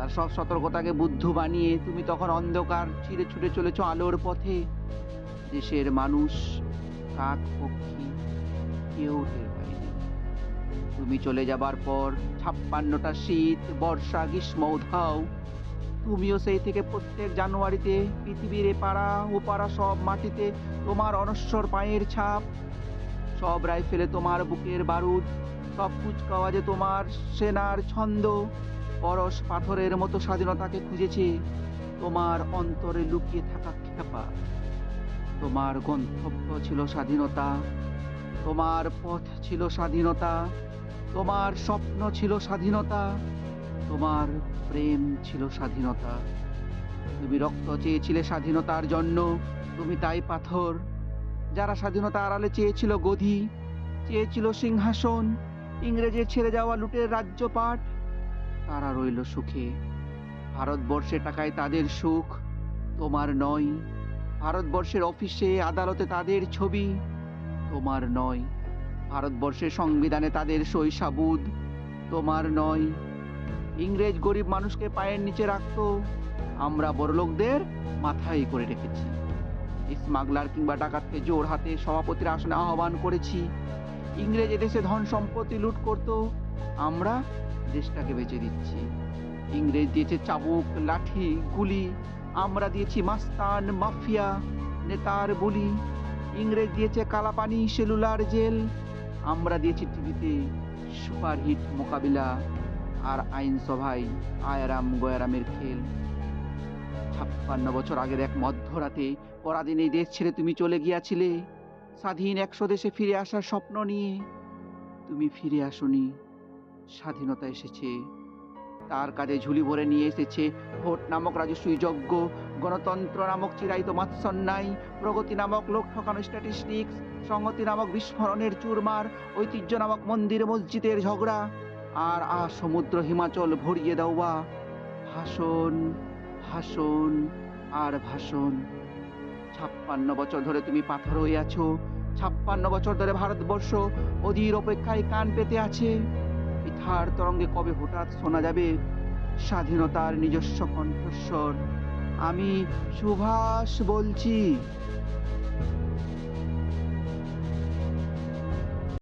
তার সব সতর্কতাকে বুদ্ধ বানিয়ে তুমি তখন অন্ধকার চিরে ছুটে চলেছ আলোর পথে। দেশের মানুষ, কাক, পক্ষী কেউ টের তুমি চলে যাবার পর ছাপ্পান্নটা শীত, বর্ষা, গ্রীষ্ম, উধাও। তুমিও সেই থেকে প্রত্যেক জানুয়ারিতে পৃথিবীর এপাড়া ওপাড়া সব মাটিতে তোমার অনশ্বর পায়ের ছাপ। সব রাইফেলে তোমার বুকের বারুদ, সব কুচকাওয়াজে তোমার সেনার ছন্দ। পরশ পাথরের মতো স্বাধীনতাকে খুঁজেছে। তোমার অন্তরে লুকিয়ে থাকা খেপা। তোমার গন্তব্য ছিল স্বাধীনতা। তোমার পথ ছিল স্বাধীনতা। তোমার স্বপ্ন ছিল স্বাধীনতা। তোমার প্রেম ছিল স্বাধীনতা। তুমি রক্ত চেয়েছিলে স্বাধীনতার জন্য। তুমি তাই পাথর। যারা স্বাধীনতা আড়ালে চেয়েছিল গধি, চেয়েছিল সিংহাসন। ইংরেজের ছেড়ে যাওয়া লুটের রাজ্যপাট তারা রইল সুখে। ভারতবর্ষে টাকায় তাদের সুখ, তোমার নয়। ভারতবর্ষের অফিসে আদালতে তাদের ছবি, তোমার নয়। ভারতবর্ষের সংবিধানে তাদের শৈশাবুদ, তোমার নয়। ইংরেজ গরিব মানুষকে পায়ের নিচে রাখতো, আমরা বড়লোকদের মাথায় করে রেখেছি। স্মাগলার কিংবা ডাকাতকে জোর হাতে সভাপতির আসনে আহ্বান করেছি। ইংরেজ এদেশে ধন সম্পত্তি লুট করতো, আমরা দেশটাকে বেঁচে দিচ্ছি। ইংরেজ দিয়েছে চাবুক, লাঠি, গুলি, আমরা দিয়েছি মাস্তান, মাফিয়া, নেতার বলি। ইংরেজ দিয়েছে কালাপানি, সেলুলার জেল, আমরা দিয়েছি টিভিতে সুপারহিট মোকাবিলা আর আইনসভায় আয়ারাম গয়ারামের খেল। ছাপ্পান্ন বছর আগের এক মধ্যরাতে পরাধীন এই দেশ ছেড়ে তুমি চলে গিয়াছিলে। স্বাধীন একশো দেশে ফিরে আসার স্বপ্ন নিয়ে। তুমি ফিরে আসনি। স্বাধীনতা এসেছে। তার কাজে ঝুলি ভরে নিয়ে এসেছে ভোট নামক রাজস্বী যজ্ঞ, গণতন্ত্র নামক চিরায়িত মাৎসন্যায়, প্রগতি নামক লোক ঠকানো স্ট্যাটিস্টিক্স সংহতি নামক বিস্ফোরণের চুরমার, ঐতিহ্য নামক মন্দির মসজিদের ঝগড়া, আর আ সমুদ্র হিমাচল ভরিয়ে দেওয়া। ভাষণ ভাষণ আর ভাষণ। ছাপ্পান্ন বছর ধরে তুমি পাথর হয়ে আছো। ছাপ্পান্ন বছর ধরে ভারতবর্ষ অধীর অপেক্ষায় কান পেতে আছে। ইথার তরঙ্গে কবে হঠাৎ শোনা যাবে স্বাধীনতার নিজস্ব কণ্ঠস্বর? আমি সুভাষ বলছি।